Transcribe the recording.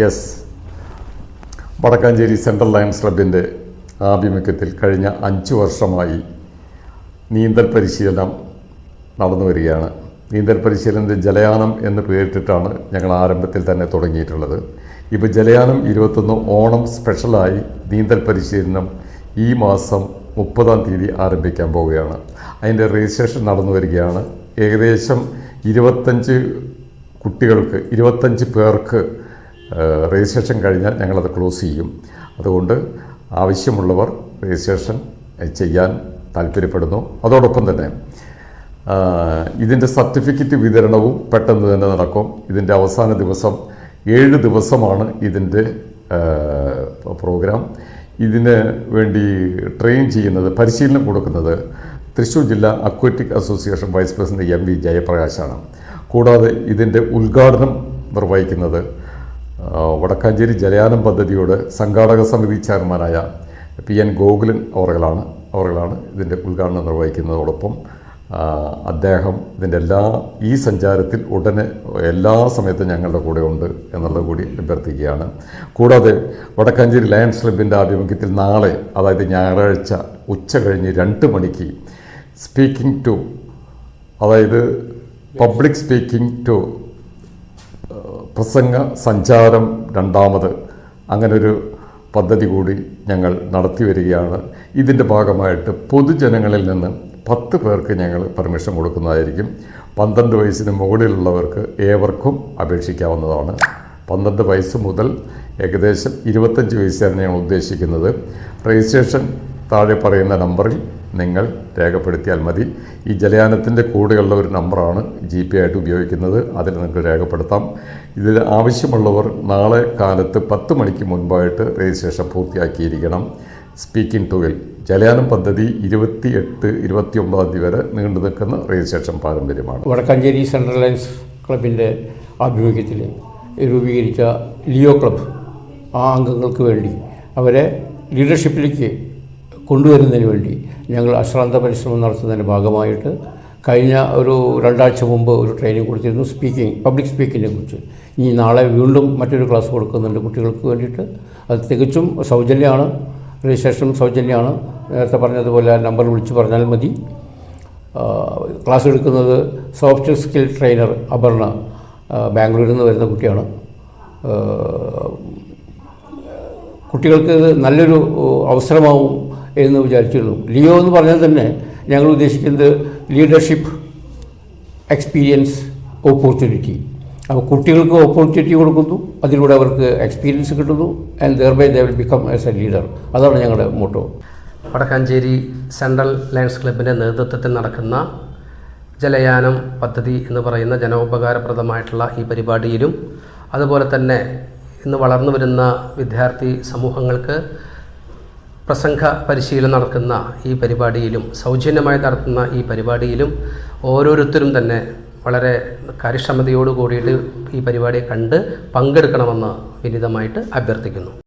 Yes Vadakkanchery central lions ക്ലബിന്റെ ആഭിമുഖ്യത്തിൽ കഴിഞ്ഞ അഞ്ച് വർഷമായി നീന്തൽ പരിശീലനം നടന്നു വരികയാണ്. നീന്തൽ പരിശീലനത്തിൽ ജലയാനം എന്ന് പേരിട്ടിട്ടാണ് ഞങ്ങൾ ആരംഭത്തിൽ തന്നെ തുടങ്ങിയിട്ടുള്ളത്. ഇപ്പോൾ ജലയാനം ഇരുപത്തൊന്ന് ഓണം സ്പെഷ്യലായി നീന്തൽ പരിശീലനം ഈ മാസം മുപ്പതാം തീയതി ആരംഭിക്കാൻ പോവുകയാണ്. അതിന്റെ രജിസ്ട്രേഷൻ നടന്നു വരികയാണ്. ഏകദേശം ഇരുപത്തഞ്ച് കുട്ടികൾക്ക് ഇരുപത്തഞ്ച് പേർക്ക് രജിസ്ട്രേഷൻ കഴിഞ്ഞാൽ ഞങ്ങളത് ക്ലോസ് ചെയ്യും. അതുകൊണ്ട് ആവശ്യമുള്ളവർ രജിസ്ട്രേഷൻ ചെയ്യാൻ താല്പര്യപ്പെടുന്നു. അതോടൊപ്പം തന്നെ ഇതിന്റെ സർട്ടിഫിക്കറ്റ് വിതരണവും പെട്ടെന്ന് തന്നെ നടക്കും. ഇതിന്റെ അവസാന ദിവസം ഏഴ് ദിവസമാണ് ഇതിന്റെ പ്രോഗ്രാം ഇതിന് വേണ്ടി ട്രെയിൻ ചെയ്യുന്നത് പരിശീലനം കൊടുക്കുന്നത് തൃശ്ശൂർ ജില്ലാ aquatic association vice president M V ജയപ്രകാശാണ് കൂടാതെ ഇതിന്റെ ഉദ്ഘാടനം നിർവഹിക്കുന്നത് വടക്കാഞ്ചേരി ജലയാനം പദ്ധതിയുടെ സംഘാടക സമിതി ചെയർമാനായ പി എൻ ഗോകുലൻ അവറുകളാണ് അവറുകളാണ് ഇതിന്റെ ഉദ്ഘാടനം നിർവഹിക്കുന്നതോടൊപ്പം അദ്ദേഹം ഇതിന്റെ എല്ലാ ഈ സഞ്ചാരത്തിൽ ഉടനെ എല്ലാ സമയത്തും ഞങ്ങളുടെ കൂടെ ഉണ്ട് എന്നുള്ളത് കൂടി അഭ്യർത്ഥിക്കുകയാണ്. കൂടാതെ വടക്കാഞ്ചേരി ലയൺസ് ക്ലബിന്റെ ആഭിമുഖ്യത്തിൽ നാളെ അതായത് ഞായറാഴ്ച ഉച്ച കഴിഞ്ഞ് രണ്ട് മണിക്ക് സ്പീക്കിംഗ് ടു അതായത് പബ്ലിക് സ്പീക്കിംഗ് ടു പ്രസംഗ സഞ്ചാരം രണ്ടാമത് അങ്ങനൊരു പദ്ധതി കൂടി ഞങ്ങൾ നടത്തി വരികയാണ്. ഇതിന്റെ ഭാഗമായിട്ട് പൊതുജനങ്ങളിൽ നിന്ന് പത്ത് പേർക്ക് ഞങ്ങൾ പെർമിഷൻ കൊടുക്കുന്നതായിരിക്കും. പന്ത്രണ്ട് വയസ്സിന് മുകളിലുള്ളവർക്ക് ഏവർക്കും അപേക്ഷിക്കാവുന്നതാണ്. പന്ത്രണ്ട് വയസ്സ് മുതൽ ഏകദേശം ഇരുപത്തഞ്ച് വയസ്സാണ് ഞങ്ങൾ ഉദ്ദേശിക്കുന്നത്. രജിസ്ട്രേഷൻ താഴെ പറയുന്ന നമ്പറിൽ നിങ്ങൾ രേഖപ്പെടുത്തിയാൽ മതി. ഈ ജലയാനത്തിന്റെ കൂടെയുള്ള ഒരു നമ്പറാണ് ജി പി ആയിട്ട് ഉപയോഗിക്കുന്നത്. അതിൽ നിങ്ങൾക്ക് രേഖപ്പെടുത്താം. ഇതിൽ ആവശ്യമുള്ളവർ നാളെ കാലത്ത് പത്ത് മണിക്ക് മുൻപായിട്ട് രജിസ്ട്രേഷൻ പൂർത്തിയാക്കിയിരിക്കണം. സ്പീക്കിംഗ് ടൂവിൽ ജലയാനം പദ്ധതി ഇരുപത്തി എട്ട് ഇരുപത്തി ഒമ്പതാം തീയതി വരെ നീണ്ടു നിൽക്കുന്ന രജിസ്ട്രേഷൻ പാരമ്പര്യമാണ്. വടക്കാഞ്ചേരി സെൻട്രൽ ലയൻസ് ക്ലബിന്റെ ആഭിമുഖ്യത്തിൽ രൂപീകരിച്ച ലിയോ ക്ലബ്ബ് ആ അംഗങ്ങൾക്ക് വേണ്ടി അവരെ ലീഡർഷിപ്പിലേക്ക് കൊണ്ടുവരുന്നതിന് വേണ്ടി ഞങ്ങൾ അശ്രാന്ത പരിശ്രമം നടത്തുന്നതിന്റെ ഭാഗമായിട്ട് കഴിഞ്ഞ ഒരു രണ്ടാഴ്ച മുമ്പ് ഒരു ട്രെയിനിങ് കൊടുത്തിരുന്നു സ്പീക്കിംഗ് പബ്ലിക് സ്പീക്കിങ്ങിനെ കുറിച്ച്. ഇനി നാളെ വീണ്ടും മറ്റൊരു ക്ലാസ് കൊടുക്കുന്നുണ്ട് കുട്ടികൾക്ക് വേണ്ടിയിട്ട്. അത് തികച്ചും സൗജന്യമാണ് രജിസ്ട്രേഷൻ സൗജന്യമാണ്. നേരത്തെ പറഞ്ഞതുപോലെ നമ്പർ വിളിച്ച് പറഞ്ഞാൽ മതി. ക്ലാസ് എടുക്കുന്നത് സോഫ്റ്റ് സ്കിൽ ട്രെയിനർ അപർണ ബാംഗ്ലൂരിൽ നിന്ന് വരുന്ന കുട്ടിയാണ്. കുട്ടികൾക്ക് ഇത് നല്ലൊരു അവസരമാവും എന്ന് വിചാരിച്ചിരുന്നു. ലിയോ എന്ന് പറഞ്ഞാൽ തന്നെ ഞങ്ങൾ ഉദ്ദേശിക്കുന്നത് ലീഡർഷിപ്പ് എക്സ്പീരിയൻസ് ഓപ്പർച്യൂണിറ്റി അപ്പോൾ കുട്ടികൾക്ക് ഓപ്പർച്യൂണിറ്റി കൊടുക്കുന്നു അതിലൂടെ അവർക്ക് എക്സ്പീരിയൻസ് കിട്ടുന്നു and thereby they will become as a leader അതാണ് ഞങ്ങളുടെ മോട്ടോ വടക്കാഞ്ചേരി സെൻട്രൽ ലയൺസ് ക്ലബിന്റെ നേതൃത്വത്തിൽ നടക്കുന്ന ജലയാനം പദ്ധതി എന്ന് പറയുന്ന ജനോപകാരപ്രദമായിട്ടുള്ള ഈ പരിപാടിയിലും അതുപോലെ തന്നെ ഇന്ന് വളർന്നു വരുന്ന വിദ്യാർത്ഥി സമൂഹങ്ങൾക്ക് പ്രസംഗ പരിശീലനം നടക്കുന്ന ഈ പരിപാടിയിലും സൗജന്യമായി നടത്തുന്ന ഈ പരിപാടിയിലും ഓരോരുത്തരും തന്നെ വളരെ കാര്യക്ഷമതയോട് കൂടിയിട്ട് ഈ പരിപാടിയെ കണ്ട് പങ്കെടുക്കണമെന്ന് വിനിതമായിട്ട് അഭ്യർത്ഥിക്കുന്നു.